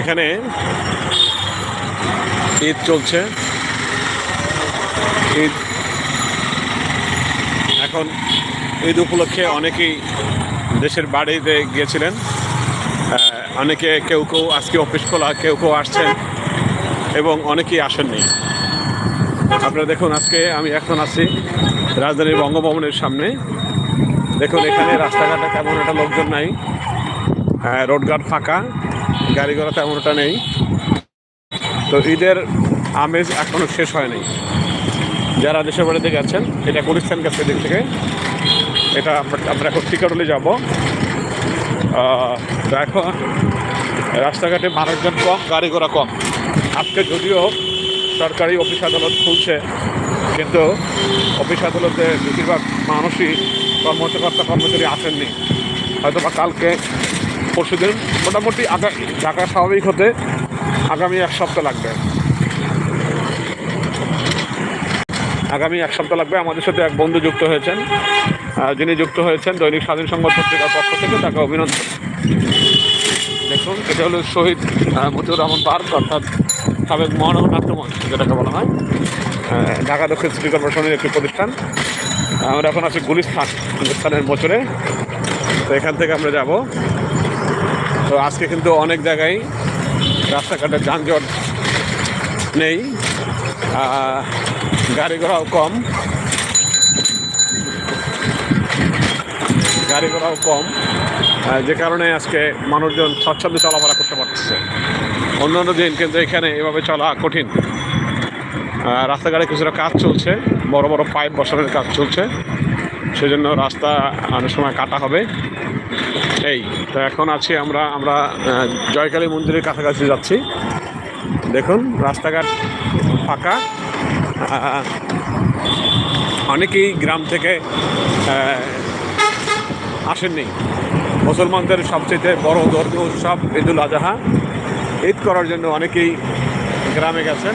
এখানে ঈদ চলছে। ঈদ এখন ঈদ উপলক্ষে অনেকেই দেশের বাড়িতে গিয়েছিলেন। অনেকে কেউ কেউ আজকে অফিস খোলা কেউ কেউ আসছেন এবং অনেকেই আসেননি। আপনারা দেখুন আজকে আমি এখন আছি রাজধানীর বঙ্গভবনের সামনে। দেখুন এখানে রাস্তাঘাটে তেমন একটা লোকজন নাই। হ্যাঁ, রোডঘাট ফাঁকা। গাড়ি ঘোড়া তেমনটা নেই। তো ঈদের আমেজ এখনও শেষ হয়নি। যারা দেশের বাড়িতে গেছেন এটা গুলিস্তান গেছে দিক থেকে। এটা আমরা আমরা এখন টিকাটলে যাব। তো এখন রাস্তাঘাটে মানুষজন কম, গাড়ি ঘোড়া কম। আজকে যদিও সরকারি অফিস আদালত খুলছে, কিন্তু অফিস আদালতে বেশিরভাগ মানুষই কর্মকর্তা কর্মচারী আসেননি। হয়তো বা কালকে পরশুদিন মোটামুটি আগা ঢাকা স্বাভাবিক হতে আগামী এক সপ্তাহ লাগবে। আগামী এক সপ্তাহ লাগবে আমাদের সাথে এক বন্ধু যুক্ত হয়েছেন। যিনি যুক্ত হয়েছেন দৈনিক স্বাধীন সংবাদ পত্রিকার পক্ষ থেকে তাকে অভিনন্দন। দেখুন, এটা হলো শহীদ মতিউর রহমান পার্ক, অর্থাৎ সাবেক মহানগর নাট্যমঞ্চ যেটাকে বলা হয়। ঢাকা দক্ষিণ সিটি কর্পোরেশনের একটি প্রতিষ্ঠান। আমরা এখন আছি গুলিস্তান গুলিস্তানের বছরে তো এখান থেকে আমরা যাব। তো আজকে কিন্তু অনেক জায়গায় রাস্তাঘাটে যানজট নেই গাড়ি ঘোড়াও কম। গাড়ি ঘোড়াও কম যে কারণে আজকে মানুষজন স্বচ্ছন্দে চলাফেরা করতে পারতেছে। অন্যান্য দিন কিন্তু এখানে এভাবে চলা কঠিন। রাস্তাঘাটে কিছুটা কাজ চলছে, বড় বড় পাইপ বসানোর কাজ চলছে। সেজন্য রাস্তা অনেক সময় কাটা হবে। এই, তো এখন আছি আমরা আমরা জয়কালী মন্দিরের কাছাকাছি যাচ্ছি। দেখুন, রাস্তাঘাট ফাঁকা। অনেকেই গ্রাম থেকে আসেননি। মুসলমানদের সবচেয়ে বড় ধর্মীয় উৎসব ঈদুল আজহা। ঈদ করার জন্য অনেকেই গ্রামে গেছেন।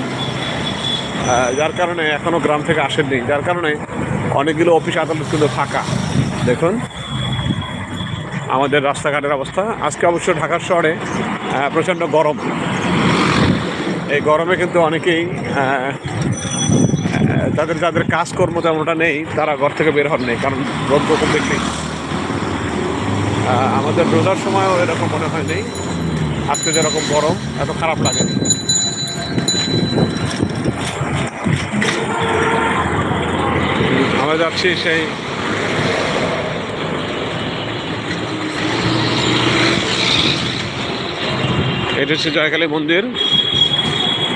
যার কারণে এখনও গ্রাম থেকে আসেননি। যার কারণে অনেকগুলো অফিস আদালত কিন্তু ফাঁকা। দেখুন। আমাদের রাস্তাঘাটের অবস্থা। আজকে অবশ্য ঢাকা শহরে প্রচণ্ড গরম। এই গরমে কিন্তু অনেকেই তাদের যাদের কাজকর্ম তেমনটা নেই, তারা ঘর থেকে বের হন নেই, কারণ রোদ প্রথম দেখলেই আমাদের রোজার সময়ও এরকম মনে হয় নেই। আজকে যেরকম গরম, এত খারাপ লাগে আমরা যাচ্ছি সেই এটা হচ্ছে জয়কালী মন্দির,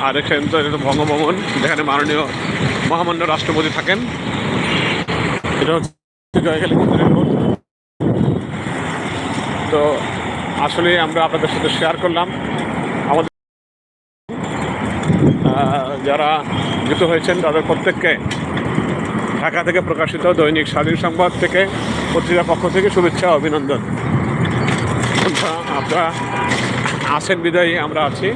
আর এখানে তো এটা বঙ্গভবন, যেখানে মাননীয় মহামান্য রাষ্ট্রপতি থাকেন। এটা হচ্ছে জয়কালী মন্দিরের রোড তো আসলে আমরা আপনাদের সাথে শেয়ার করলাম। আমাদের যারা যুক্ত হয়েছেন, তাদের প্রত্যেককে ঢাকা থেকে প্রকাশিত দৈনিক স্বাধীন সংবাদ থেকে, পত্রিকার পক্ষ থেকে শুভেচ্ছা, অভিনন্দন। আপনারা আছেন বিদায়ী, আমরা আছি।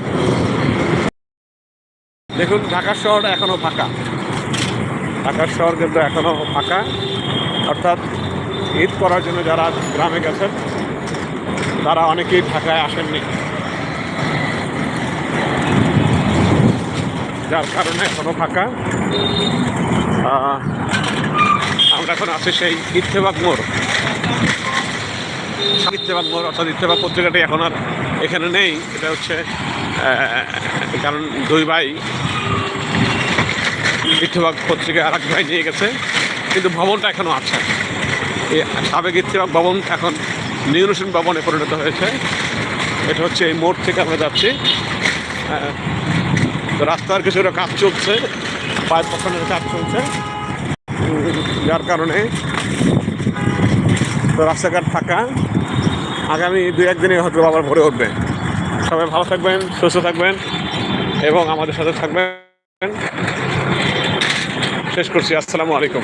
দেখুন, ঢাকা শহর এখনও ফাঁকা। ঢাকা শহর কিন্তু এখনও ফাঁকা। অর্থাৎ ঈদ করার জন্য যারা গ্রামে গেছেন, তারা অনেকেই ঢাকায় আসেননি। যার কারণে এখনও ফাঁকা। আমরা এখন আছি সেই ইত্তেফাক মোড়। ইত্তেফাক অর্থাৎ ইত্তেফাক পত্রিকাটি এখন আর এখানে নেই। এটা হচ্ছে কারণ দুই ভাই ইত্তেফাক পত্রিকা আর এক ভাই নিয়ে গেছে, কিন্তু ভবনটা এখনও আছে। এই সাবেক ইত্তেফাক ভবন এখন নিউরোশন ভবনে পরিণত হয়েছে। এটা হচ্ছে এই মোড় থেকে আমরা যাচ্ছি। তো রাস্তার কিছুটা কাজ চলছে পাইপ বসানোর কাজ চলছে। যার কারণে রাস্তাঘাট ফাঁকা। আগামী দু একদিনে হয়তো আবার ভরে উঠবে। সবাই ভালো থাকবেন, সুস্থ থাকবেন এবং আমাদের সাথে থাকবেন। শেষ করছি, আসসালামু আলাইকুম।